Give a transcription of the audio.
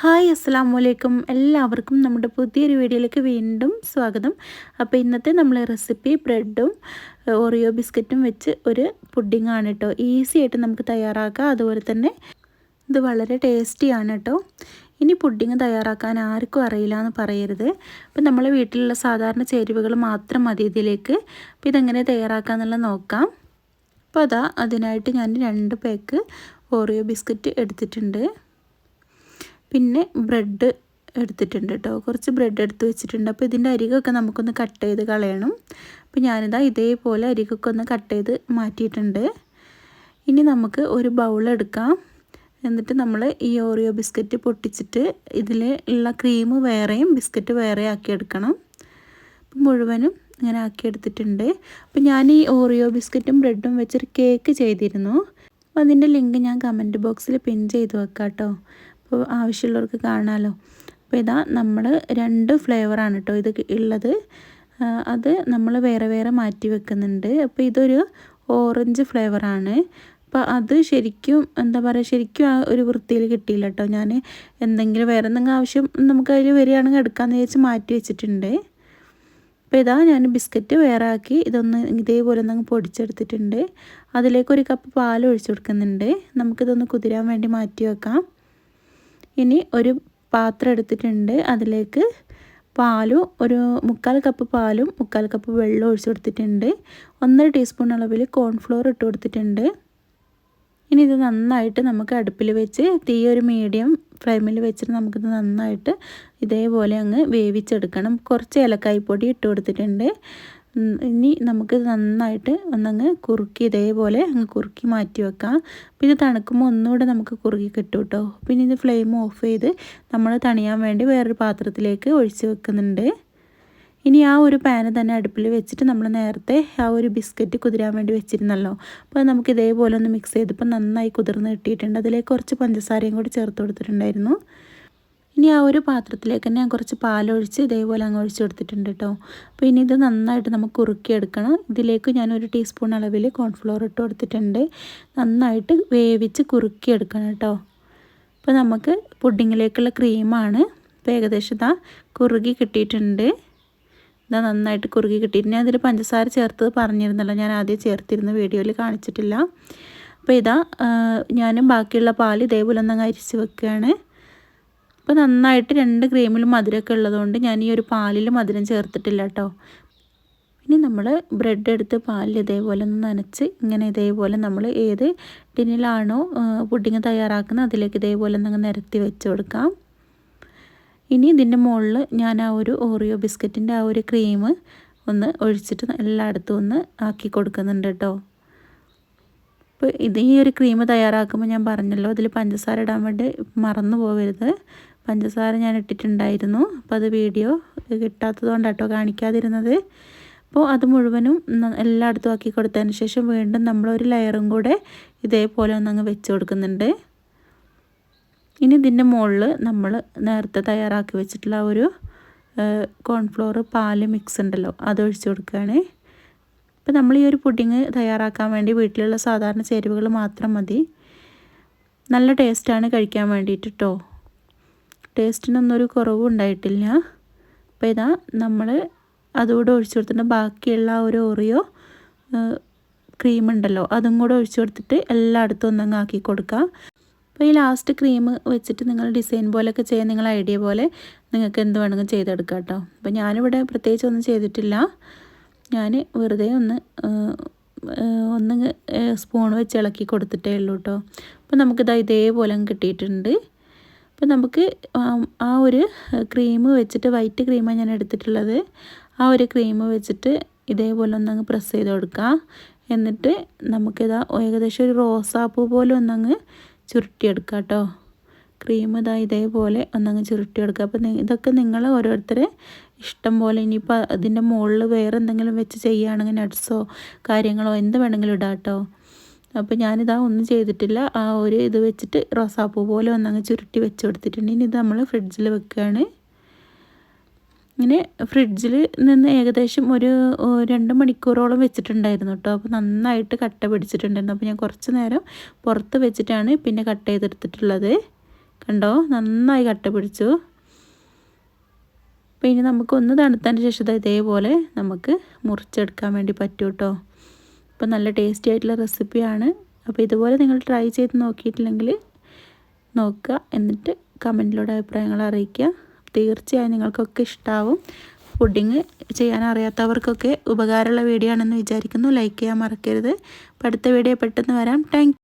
Hi അസ്സാം വലൈക്കും എല്ലാവർക്കും നമ്മുടെ പുതിയൊരു വീഡിയോയിലേക്ക് വീണ്ടും സ്വാഗതം. അപ്പോൾ ഇന്നത്തെ നമ്മൾ റെസിപ്പി ബ്രെഡും ഓറിയോ ബിസ്ക്കറ്റും വെച്ച് ഒരു പുഡിങ്ങാണ് കേട്ടോ ഈസി ആയിട്ട് നമുക്ക് തയ്യാറാക്കാം. അതുപോലെ തന്നെ ഇത് വളരെ ടേസ്റ്റിയാണ് കേട്ടോ ഇനി പുഡിങ് തയ്യാറാക്കാൻ ആർക്കും അറിയില്ല എന്ന് പറയരുത്. അപ്പം നമ്മളെ വീട്ടിലുള്ള സാധാരണ ചേരുവകൾ മാത്രം മതി ഇതിലേക്ക്. അപ്പോൾ ഇതെങ്ങനെ തയ്യാറാക്കാമെന്നുള്ളത് നോക്കാം. അപ്പോൾ അതാ അതിനായിട്ട് ഞാൻ രണ്ട് പാക്ക് ഓറിയോ ബിസ്ക്കറ്റ് എടുത്തിട്ടുണ്ട്. പിന്നെ ബ്രെഡ് എടുത്തിട്ടുണ്ട് കേട്ടോ കുറച്ച് ബ്രെഡ് എടുത്ത് വെച്ചിട്ടുണ്ട്. അപ്പോൾ ഇതിന്റെ അരികൊക്കെ നമുക്കൊന്ന് കട്ട് ചെയ്ത് കളയണം. അപ്പോൾ ഞാനിതാ ഇതേപോലെ അരികൊക്കെ ഒന്ന് കട്ട് ചെയ്ത് മാറ്റിയിട്ടുണ്ട്. ഇനി നമുക്ക് ഒരു ബൗൾ എടുക്കാം. എന്നിട്ട് നമ്മൾ ഈ ഓറിയോ ബിസ്ക്കറ്റ് പൊട്ടിച്ചിട്ട് ഇതിൽ ഉള്ള ക്രീം വേറെയും ബിസ്ക്കറ്റ് വേറെ ആക്കിയെടുക്കണം മുഴുവനും ഇങ്ങനെ ആക്കിയെടുത്തിട്ടുണ്ട് അപ്പോൾ ഞാൻ ഈ ഓറിയോ ബിസ്ക്കറ്റും ബ്രെഡും വെച്ചൊരു കേക്ക് ചെയ്തിരുന്നു. അപ്പോൾ അതിന്റെ ലിങ്ക് ഞാൻ കമന്റ് ബോക്സിൽ പിൻ ചെയ്ത് വെക്കാം കേട്ടോ അപ്പോൾ ആവശ്യമുള്ളവർക്ക് കാണാമല്ലോ അപ്പോൾ ഇതാ നമ്മൾ രണ്ട് ഫ്ലേവറാണ് കേട്ടോ ഇത് ഉള്ളത്. അത് നമ്മൾ വേറെ വേറെ മാറ്റി വെക്കുന്നുണ്ട്. അപ്പോൾ ഇതൊരു ഓറഞ്ച് ഫ്ലേവറാണ് അപ്പോൾ അത് ശരിക്കും എന്താ പറയുക ശരിക്കും ആ ഒരു വൃത്തിയിൽ കിട്ടിയില്ല കേട്ടോ ഞാൻ എന്തെങ്കിലും വേറെ എന്തെങ്കിലും ആവശ്യം നമുക്ക് അതിൽ വരികയാണെങ്കിൽ എടുക്കാമെന്ന് വിചാരിച്ച് മാറ്റി വെച്ചിട്ടുണ്ട്. അപ്പോൾ ഇതാ ഞാൻ ബിസ്ക്കറ്റ് വേറെ ആക്കി ഇതൊന്ന് ഇതേപോലെ ഒന്ന് പൊടിച്ചെടുത്തിട്ടുണ്ട്. അതിലേക്ക് ഒരു കപ്പ് പാൽ ഒഴിച്ചു കൊടുക്കുന്നുണ്ട്. നമുക്കിതൊന്ന് കുതിരാൻ വേണ്ടി മാറ്റി വെക്കാം. ഇനി ഒരു പാത്രം എടുത്തിട്ടുണ്ട്. അതിലേക്ക് പാലും ഒരു മുക്കാൽ കപ്പ് പാലും മുക്കാൽ കപ്പ് വെള്ളം ഒഴിച്ചു കൊടുത്തിട്ടുണ്ട്. ഒന്നര ടീസ്പൂൺ അളവിൽ കോൺഫ്ലോർ ഇട്ട് കൊടുത്തിട്ടുണ്ട്. ഇനി ഇത് നന്നായിട്ട് നമുക്ക് അടുപ്പിൽ വെച്ച് തീ ഒരു മീഡിയം ഫ്ലെയിമിൽ വെച്ചിട്ട് നമുക്കിത് നന്നായിട്ട് ഇതേപോലെ അങ്ങ് വേവിച്ചെടുക്കണം. കുറച്ച് ഏലക്കായ്പൊടി ഇട്ട് കൊടുത്തിട്ടുണ്ട്. ഇനി നമുക്ക് നന്നായിട്ട് ഒന്നങ്ങ് കുറുക്കി ഇതേപോലെ അങ്ങ് കുറുക്കി മാറ്റി വെക്കാം. പിന്നെ തണുക്കുമ്പോൾ ഒന്നുകൂടെ നമുക്ക് കുറുക്കി കിട്ടും കേട്ടോ പിന്നെ ഇത് ഫ്ലെയിം ഓഫ് ചെയ്ത് നമ്മൾ തണിയാൻ വേണ്ടി വേറൊരു പാത്രത്തിലേക്ക് ഒഴിച്ച് വെക്കുന്നുണ്ട്. ഇനി ആ ഒരു പാന് തന്നെ അടുപ്പിൽ വെച്ചിട്ട് നമ്മൾ നേരത്തെ ആ ഒരു ബിസ്ക്കറ്റ് കുതിരാൻ വേണ്ടി വെച്ചിരുന്നല്ലോ. അപ്പോൾ നമുക്ക് ഇതേപോലെ ഒന്ന് മിക്സ് ചെയ്തപ്പോൾ നന്നായി കുതിർന്ന് കിട്ടിയിട്ടുണ്ട്. അതിലേക്ക് കുറച്ച് പഞ്ചസാരയും കൂടി ചേർത്ത് കൊടുത്തിട്ടുണ്ടായിരുന്നു. ഇനി ആ ഒരു പാത്രത്തിലേക്ക് തന്നെ ഞാൻ കുറച്ച് പാലൊഴിച്ച് ഇതേപോലെ അങ്ങ് ഒഴിച്ച് കൊടുത്തിട്ടുണ്ട് കേട്ടോ. അപ്പോൾ ഇനി ഇത് നന്നായിട്ട് നമുക്ക് ഉറുക്കിയെടുക്കണം ഇതിലേക്ക് ഞാൻ ഒരു ടീസ്പൂൺ അളവിൽ കോൺഫ്ലോർ ഇട്ട് കൊടുത്തിട്ടുണ്ട്. നന്നായിട്ട് വേവിച്ച് കുറുക്കിയെടുക്കണം കേട്ടോ. അപ്പോൾ നമുക്ക് പുഡിങ്ങിലേക്കുള്ള ക്രീമാണ് അപ്പോൾ ഏകദേശം ഇതാ കുറുകി കിട്ടിയിട്ടുണ്ട്. ഇതാ നന്നായിട്ട് കുറുകി കിട്ടിയിട്ടുണ്ട് ഞാൻ അതിൽ പഞ്ചസാര ചേർത്തത് പറഞ്ഞിരുന്നല്ലോ. ഞാൻ ആദ്യം ചേർത്തിരുന്ന വീഡിയോയിൽ കാണിച്ചിട്ടില്ല. അപ്പോൾ ഇതാ ഞാനും ബാക്കിയുള്ള പാൽ ഇതേപോലെ ഒന്ന് അരിച്ച് വെക്കുകയാണ്. അപ്പോൾ നന്നായിട്ട് രണ്ട് ക്രീമിലും മധുരമൊക്കെ ഉള്ളതുകൊണ്ട് ഞാൻ ഈ ഒരു പാലിൽ മധുരം ചേർത്തിട്ടില്ല കേട്ടോ ഇനി നമ്മൾ ബ്രെഡ് എടുത്ത് പാലിൽ ഇതേപോലെ ഒന്ന് നനച്ച് ഇങ്ങനെ ഇതേപോലെ നമ്മൾ ഏത് ടിന്നിലാണോ പുഡിങ് തയ്യാറാക്കുന്നത് അതിലേക്ക് ഇതേപോലെ ഒന്ന് നിരത്തി വെച്ച് കൊടുക്കാം. ഇനി ഇതിന്റെ മുകളിൽ ഞാൻ ആ ഒരു ഓറിയോ ബിസ്ക്കറ്റിന്റെ ആ ഒരു ക്രീം ഒന്ന് ഒഴിച്ചിട്ട് എല്ലായിടത്തും ഒന്ന് ആക്കി കൊടുക്കുന്നുണ്ട് കേട്ടോ ഇപ്പോൾ ഇത് ഈ ഒരു ക്രീം തയ്യാറാക്കുമ്പോൾ ഞാൻ പറഞ്ഞല്ലോ അതിൽ പഞ്ചസാര ഇടാൻ വേണ്ടി മറന്നു പോകരുത് പഞ്ചസാര ഞാൻ ഇട്ടിട്ടുണ്ടായിരുന്നു. അപ്പോൾ അത് വീഡിയോ കിട്ടാത്തത് കൊണ്ടാട്ടോ കാണിക്കാതിരുന്നത്. അപ്പോൾ അത് മുഴുവനും എല്ലായിടത്തും ആക്കി കൊടുത്തതിന് ശേഷം വീണ്ടും നമ്മളൊരു ലെയറും കൂടെ ഇതേപോലെ ഒന്നങ്ങ് വെച്ച് കൊടുക്കുന്നുണ്ട്. ഇനി ഇതിന്റെ മുകളിൽ നമ്മൾ നേരത്തെ തയ്യാറാക്കി വെച്ചിട്ടുള്ള ഒരു കോൺഫ്ലോർ പാൽ മിക്സ് ഉണ്ടല്ലോ അത് ഒഴിച്ച് കൊടുക്കുകയാണ്. അപ്പോൾ നമ്മൾ ഈ ഒരു പുഡിങ് തയ്യാറാക്കാൻ വേണ്ടി വീട്ടിലുള്ള സാധാരണ ചേരുവകൾ മാത്രം മതി. നല്ല ടേസ്റ്റാണ് കഴിക്കാൻ വേണ്ടിയിട്ട് കേട്ടോ ടേസ്റ്റിനൊന്നും ഒരു കുറവും ഉണ്ടായിട്ടില്ല അപ്പോൾ ഇതാ നമ്മൾ അതുകൂടെ ഒഴിച്ചു കൊടുത്തിട്ട് ബാക്കിയുള്ള ഒരു ഓറിയോ ക്രീം ഉണ്ടല്ലോ അതും കൂടെ ഒഴിച്ചു കൊടുത്തിട്ട് എല്ലായിടത്തും ഒന്നങ്ങ് ആക്കി കൊടുക്കുക അപ്പോൾ ഈ ലാസ്റ്റ് ക്രീം വെച്ചിട്ട് നിങ്ങൾ ഡിസൈൻ പോലെയൊക്കെ ചെയ്യാൻ നിങ്ങൾ ഐഡിയ പോലെ നിങ്ങൾക്ക് എന്ത് വേണമെങ്കിലും ചെയ്തെടുക്കുക കേട്ടോ. അപ്പോൾ ഞാനിവിടെ പ്രത്യേകിച്ച് ഒന്നും ചെയ്തിട്ടില്ല. ഞാൻ വെറുതെ ഒന്ന് ഒന്ന് സ്പൂൺ വെച്ച് ഇളക്കി കൊടുത്തിട്ടേ ഉള്ളൂ കേട്ടോ. അപ്പോൾ നമുക്കിത് ഇതേപോലെ കിട്ടിയിട്ടുണ്ട്. അപ്പോൾ നമുക്ക് ആ ഒരു ക്രീം വെച്ചിട്ട് വൈറ്റ് ക്രീമാണ് ഞാൻ എടുത്തിട്ടുള്ളത്. ആ ഒരു ക്രീം വെച്ചിട്ട് ഇതേപോലെ ഒന്നങ്ങ് പ്രസ് ചെയ്ത് കൊടുക്കുക എന്നിട്ട് നമുക്കിതാ ഏകദേശം ഒരു റോസാപ്പൂ പോലെ ഒന്നങ്ങ് ചുരുട്ടിയെടുക്കുക കേട്ടോ ക്രീം ഇതാ ഇതേപോലെ ഒന്നങ്ങ് ചുരുട്ടിയെടുക്കുക അപ്പോൾ ഇതൊക്കെ നിങ്ങൾ ഓരോരുത്തരെ ഇഷ്ടം പോലെ ഇനിയിപ്പോൾ അതിന്റെ മുകളിൽ വേറെ എന്തെങ്കിലും വെച്ച് ചെയ്യുകയാണെങ്കിൽ നട്ട്സോ കാര്യങ്ങളോ എന്ത് വേണമെങ്കിലും ഇടാം കേട്ടോ അപ്പോൾ ഞാനിതാ ഒന്നും ചെയ്തിട്ടില്ല. ആ ഒരു ഇത് വെച്ചിട്ട് റോസാപ്പൂ പോലെ ഒന്നങ്ങ് ചുരുട്ടി വെച്ച് കൊടുത്തിട്ടുണ്ട് ഇനി ഇത് നമ്മൾ ഫ്രിഡ്ജിൽ വെക്കുകയാണ് ഇങ്ങനെ ഫ്രിഡ്ജിൽ നിന്ന് ഏകദേശം ഒരു രണ്ട് മണിക്കൂറോളം വെച്ചിട്ടുണ്ടായിരുന്നു കേട്ടോ. അപ്പോൾ നന്നായിട്ട് കട്ട പിടിച്ചിട്ടുണ്ടായിരുന്നു. അപ്പോൾ ഞാൻ കുറച്ച് നേരം പുറത്ത് വെച്ചിട്ടാണ് പിന്നെ കട്ട് ചെയ്തെടുത്തിട്ടുള്ളത്. കണ്ടോ? നന്നായി കട്ട പിടിച്ചു. അപ്പോൾ ഇനി നമുക്കൊന്ന് തണുത്തതിന് ശേഷം ഇതേപോലെ നമുക്ക് മുറിച്ചെടുക്കാൻ വേണ്ടി പറ്റൂ കേട്ടോ. അപ്പോൾ നല്ല ടേസ്റ്റി ആയിട്ടുള്ള റെസിപ്പിയാണ്. അപ്പോൾ ഇതുപോലെ നിങ്ങൾ ട്രൈ ചെയ്ത് നോക്കിയിട്ടില്ലെങ്കിൽ നോക്കുക. എന്നിട്ട് കമന്റിലൂടെ അഭിപ്രായങ്ങൾ അറിയിക്കുക. തീർച്ചയായും നിങ്ങൾക്കൊക്കെ ഇഷ്ടമാവും പുഡിങ് ചെയ്യാൻ അറിയാത്തവർക്കൊക്കെ ഉപകാരമുള്ള വീഡിയോ ആണെന്ന് വിചാരിക്കുന്നു. ലൈക്ക് ചെയ്യാൻ മറക്കരുത്. അപ്പം അടുത്ത വീഡിയോ പെട്ടെന്ന് വരാം. താങ്ക്